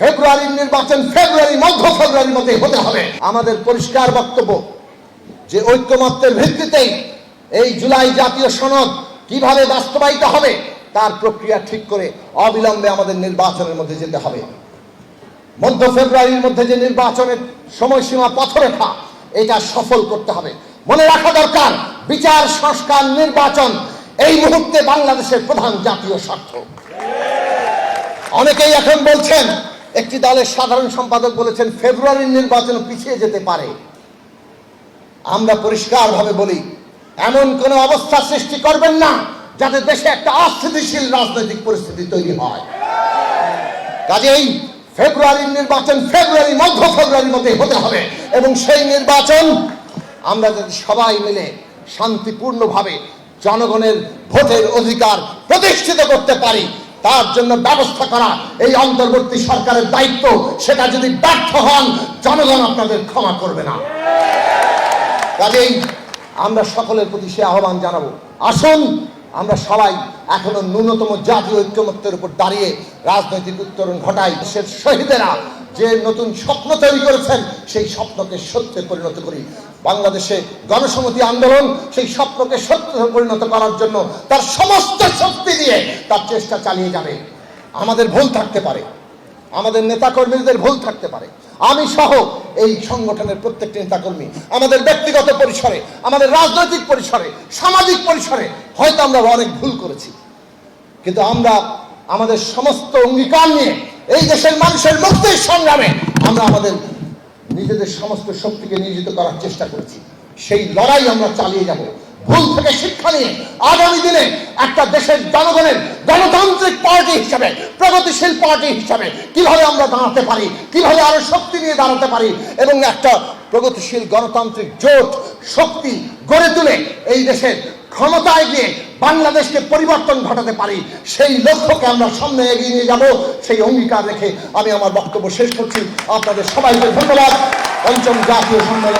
ফেব্রুয়ারির নির্বাচন ফেব্রুয়ারি, মধ্য ফেব্রুয়ারির মধ্যে হতে হবে। আমাদের পরিষ্কার বক্তব্য যে ঐক্যমত্যের ভিত্তিতেই এই জুলাই জাতীয় সনদ কীভাবে বাস্তবায়িত হবে, তার প্রক্রিয়া ঠিক করে অবিলম্বে আমাদের নির্বাচনের মধ্যে যেতে হবে। মধ্য ফেব্রুয়ারির মধ্যে যে নির্বাচনের সময়সীমা পথরেখা, এটা সফল করতে হবে। মনে রাখা দরকার, বিচার, সংস্কার, নির্বাচন, এই মুহূর্তে বাংলাদেশের প্রধান জাতীয় স্বার্থ। অনেকেই এখন বলছেন একটি দলের সাধারণ সম্পাদক বলেছেন, ফেব্রুয়ারির নির্বাচন পিছিয়ে যেতে পারে। আমরা পরিষ্কারভাবে বলি, এমন কোনো অবস্থা সৃষ্টি করবেন না যাতে দেশে একটা অস্থিতিশীল রাজনৈতিক পরিস্থিতি তৈরি হয়। কাজেই ফেব্রুয়ারির নির্বাচন ফেব্রুয়ারি, মধ্য ফেব্রুয়ারির মধ্যে হতে হবে এবং সেই নির্বাচন আমরা যদি সবাই মিলে শান্তিপূর্ণভাবে জনগণের ভোটের অধিকার প্রতিষ্ঠিত করতে পারি তার জন্য ব্যবস্থা করা এই অন্তর্বর্তী সরকারের দায়িত্ব, সেটা যদি ব্যর্থ হন, জনগণ আপনাদের ক্ষমা করবে না। কাজেই আমরা সকলের প্রতি সে আহ্বান জানাব। আসুন আমরা সবাই এখনও ন্যূনতম জাতীয় ঐক্যমত্যের উপর দাঁড়িয়ে রাজনৈতিক উত্তরণ ঘটাই দেশের শহীদেরা। যে নতুন স্বপ্ন তৈরি করেছেন, সেই স্বপ্নকে সত্যে পরিণত করি। বাংলাদেশে গণসমতি আন্দোলন সেই স্বপ্নকে সত্য পরিণত করার জন্য তার সমস্ত শক্তি দিয়ে তার চেষ্টা চালিয়ে যাবে। আমাদের ভুল থাকতে পারে। আমাদের নেতাকর্মীদের ভুল থাকতে পারে। আমি সহ এই সংগঠনের প্রত্যেকটি নেতাকর্মী, আমাদের ব্যক্তিগত পরিসরে, আমাদের রাজনৈতিক পরিসরে, সামাজিক পরিসরে, হয়তো আমরা অনেক ভুল করেছি। কিন্তু আমরা আমাদের সমস্ত অঙ্গীকার নিয়ে এই দেশের মানুষের মুক্তির সংগ্রামে আমরা আমাদের নিজেদের সমস্ত শক্তিকে নিয়োজিত করার চেষ্টা করেছি। সেই লড়াই আমরা চালিয়ে যাব। ভুল থেকে শিক্ষা নিয়ে আগামী দিনে একটা দেশের জনগণের গণতান্ত্রিক পার্টি হিসাবে, প্রগতিশীল পার্টি হিসাবে কীভাবে আমরা দাঁড়াতে পারি, কীভাবে আরও শক্তি নিয়ে দাঁড়াতে পারি এবং একটা প্রগতিশীল গণতান্ত্রিক জোট, শক্তি গড়ে তুলে এই দেশের ক্ষমতায় গিয়ে বাংলাদেশকে পরিবর্তন ঘটাতে পারি, সেই লক্ষ্যকে আমরা সামনে এগিয়ে নিয়ে যাব, সেই অঙ্গীকার রেখে আমি আমার বক্তব্য শেষ করছি। আপনাদের সবাইকে ধন্যবাদ। পঞ্চম জাতীয় সম্মেলন